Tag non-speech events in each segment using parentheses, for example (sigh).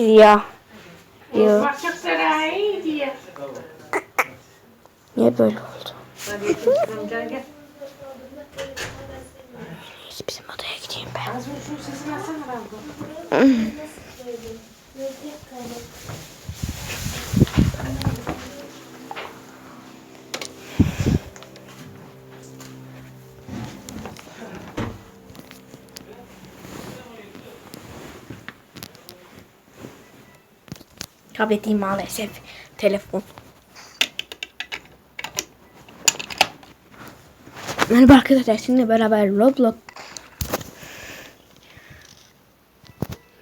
Ya. Yo. Başaksaray diye. Niye böyle oldu? Neyse bizim odaya gideyim ben. Az şu sesini açsana Rambo. Tabletim maalesef. Telefon. Merhaba arkadaşlar sizinle beraber Roblox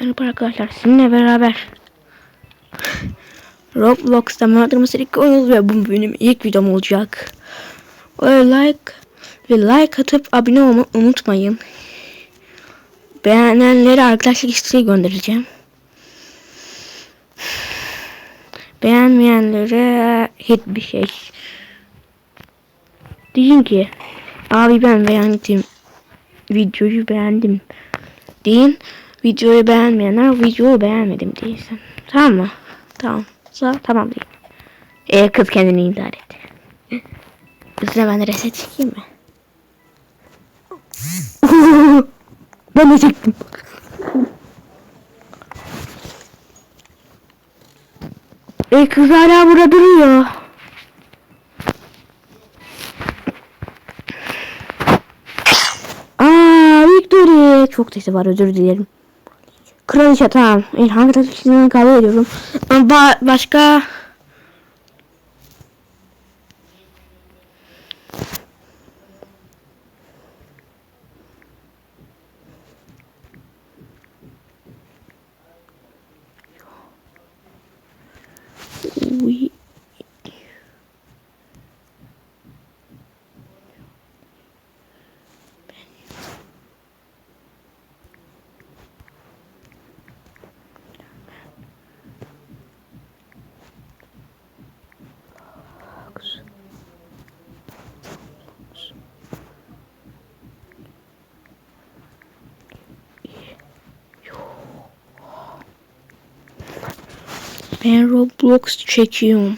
Merhaba arkadaşlar sizinle beraber Roblox'ta Murder Mystery oynuyoruz ve bu benim ilk videom olacak. Ve like ve like atıp abone olmayı unutmayın. Beğenenlere arkadaşlık isteği göndereceğim. Beğenmeyenlere hiçbir şey. Deyin ki abi ben beğendim. Videoyu beğendim. Deyin. Videoyu beğenmeyenler videoyu beğenmedim değilsin. Tamam mı? Tamam. Sa tamam deyin. Ee, kız kendini intihar etti. Üstüne ben de reset çekeyim mi? (laughs) ben de çektim. E kız hala burada duruyor. Aa Victory. Çok sesi var özür dilerim. Kraliçe tamam. İlhan Kraliçesi'nden kahve ediyorum. Ama ba- başka... we Ben Roblox çekiyorum.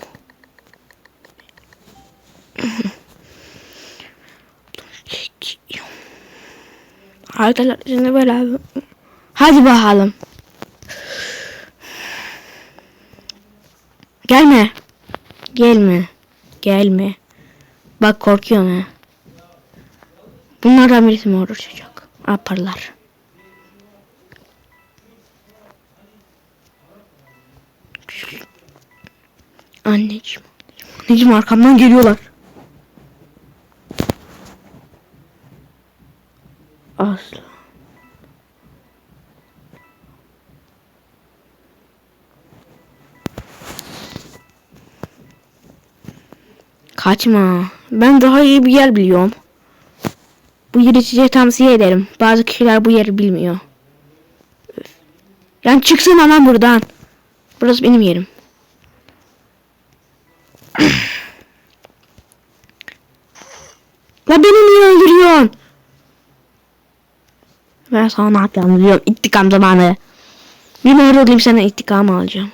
çekiyorum. Arkadaşlar sizinle beraber. Hadi bakalım. Gelme. Gelme. Gelme. Bak korkuyorum ha. Bunlardan birisi mi uğraşacak? Yaparlar. Anneciğim. Anneciğim arkamdan geliyorlar. Aslı. Kaçma. Ben daha iyi bir yer biliyorum. Bu yeri size tavsiye ederim. Bazı kişiler bu yeri bilmiyor. Öf. Yani çıksana lan buradan. Burası benim yerim. La beni niye öldürüyorsun? Ben sana ne yapacağım biliyorum. İntikam zamanı. Bir mağara olayım sana intikam alacağım.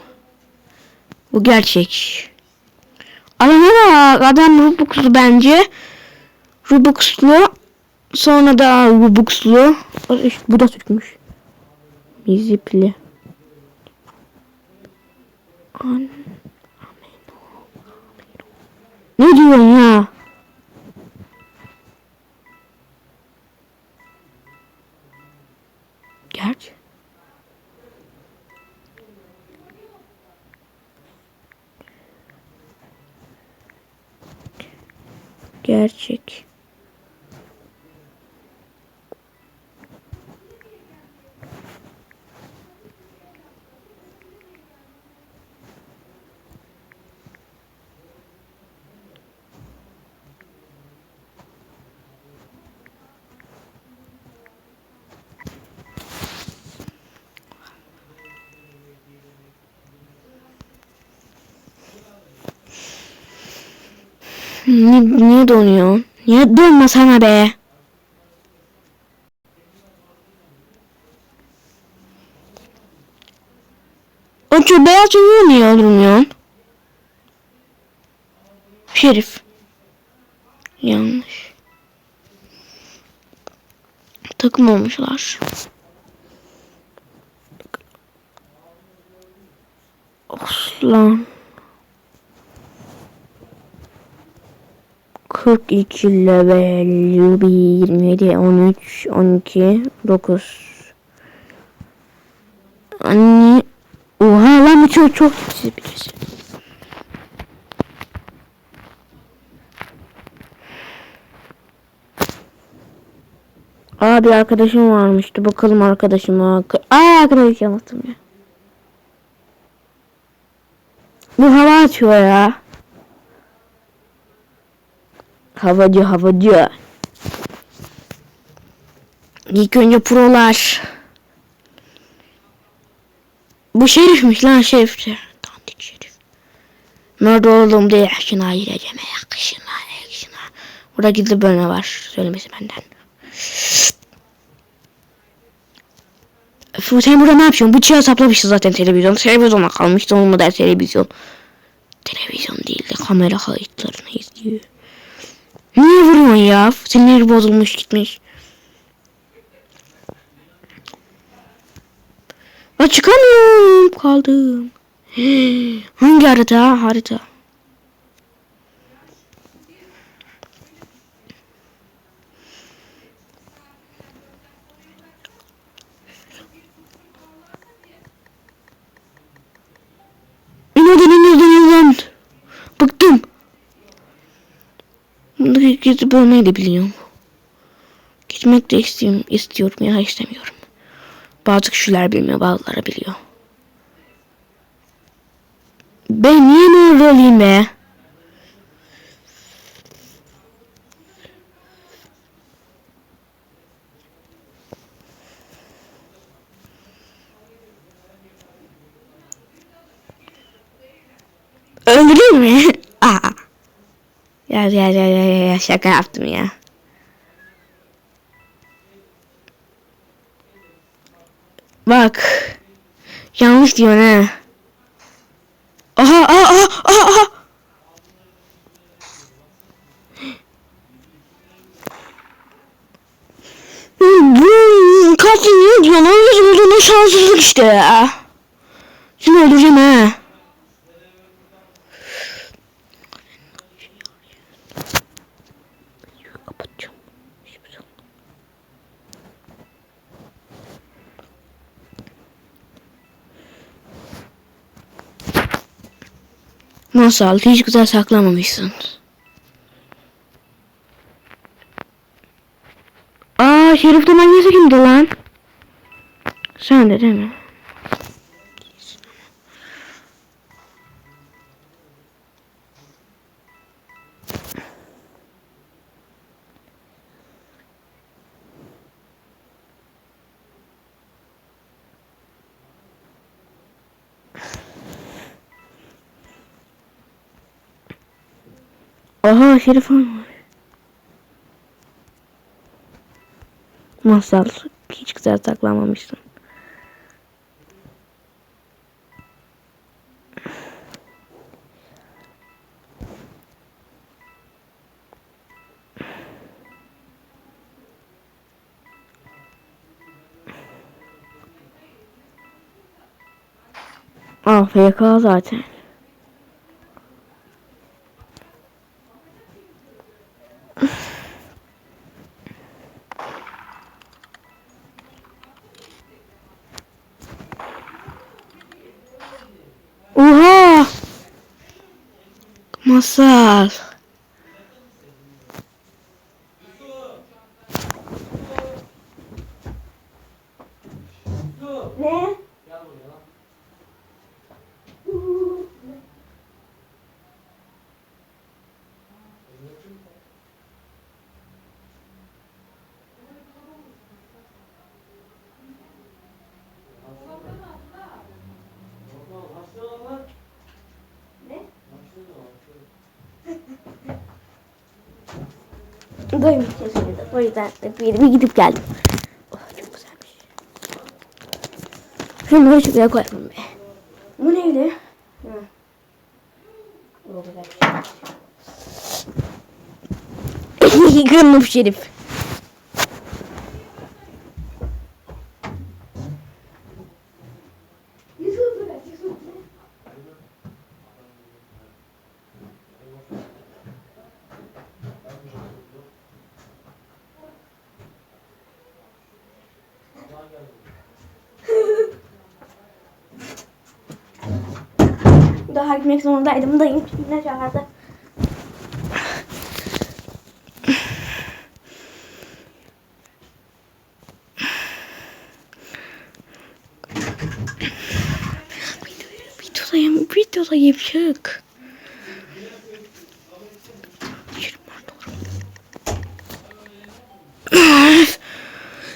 Bu gerçek. Adama. Adam Robux'lu bence. Robux'lu. Sonra da Robux'lu. İşte bu da Türkmüş. Mizipli. An ne diyorsun? Gerçi. Gerçek. Niye, niye donuyor? Niye donmasana be? O çö beyaz çocuğu niye öldürmüyorsun? Şerif. Yanlış. Takım olmuşlar. Aslan. 42 level 27 13 12 9 Anne Oha lan bu çok çok güzel birisi. Aa bir arkadaşım varmıştı. Bakalım arkadaşıma. Aa arkadaş yaptım ya. Bu hava atıyor ya. Havacı havacı. İlk önce prolar. Bu şerifmiş lan şerifçi. Dandik şerif. Nerede oğlum diye şuna gireceğim. Yakışına yakışına. Burada gizli bölme var. Söylemesi benden. Sen burada ne yapıyorsun? Bıçağı saplamıştı zaten televizyon. Televizyona kalmıştı olma der televizyon. Televizyon değil de kamera kayıtlarını izliyor. Vuruyorsun ya? Sinir bozulmuş gitmiş. Ya çıkamıyorum. Kaldım. (gasps) Hangi harita? Harita. Bundaki gizli bölmeyi de biliyorum. Gitmek de istiyorum, istiyorum ya istemiyorum. Bazı kişiler bilmiyor, bazıları biliyor. Ben niye böyle olayım be? Ya ya ya ya ya şaka yaptım ya. Bak. Yanlış diyor ne? Aha aha aha aha aha. Diyor lan? Yüzümüzde ne şanssızlık işte ya. Seni öldüreceğim ha. Kapatacağım. Hiçbir şey Masal hiç güzel saklamamışsın. Aa Şerif de kimdi lan? Sen de değil mi? Aha Şerif Han var. Masal hiç güzel saklanmamışsın. Ah FK zaten. Oha! Masal. Ne? Doyum kesildi. O yüzden de bir bir gidip geldim. Oh, çok güzelmiş. Şunları şuraya koyalım be. Bu neydi? (laughs) Kırmızı şerif. Daha gitmek zorundaydım. Dayım yine çağırdı. Videodayım, videodayım çık.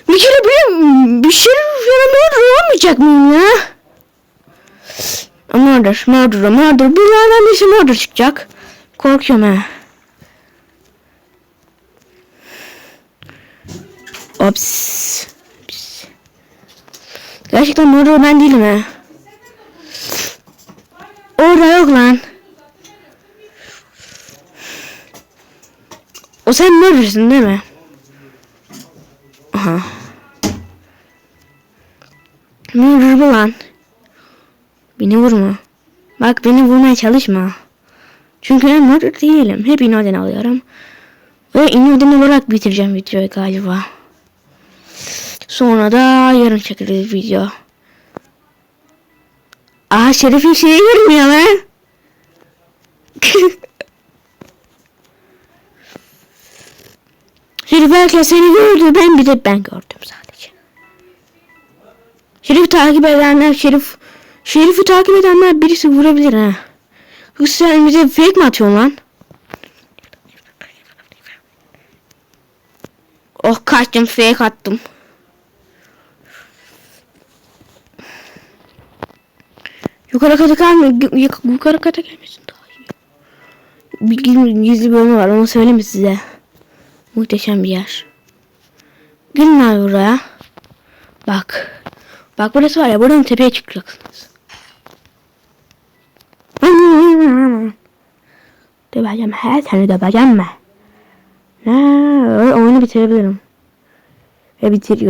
Bir kere bir, bir şey yanıma olmayacak mıyım ya? Murder, murder, murder. Bunlardan birisi murder çıkacak. Korkuyorum ha. Ops. Gerçekten murder ben değilim ha. Orada yok lan. O sen murder'sın değil mi? Beni vurma. Bak beni vurmaya çalışma. Çünkü ben murder değilim. Hep inoden alıyorum. Ve inoden olarak bitireceğim videoyu galiba. Sonra da yarın çekeriz video. Aa Şerif'in şeyi görmüyor lan. (laughs) Şerif herkes seni gördü. Ben bir de ben gördüm sadece. Şerif takip edenler Şerif Şerif'i takip edenler birisi vurabilir ha. Yoksa sen bize fake mi atıyorsun lan? Oh kaçtım fake attım. Yukarı kata gelme. yuk- Yukarı kata gelmesin daha iyi. Bir gizli, bölümü var onu söyleyeyim size? Muhteşem bir yer. Gelin abi buraya. Bak. Bak burası var ya buradan tepeye çıkacaksınız. Döveceğim her seni döveceğim mi? Ne? Oyunu bitirebilirim. Ve bitiriyorum.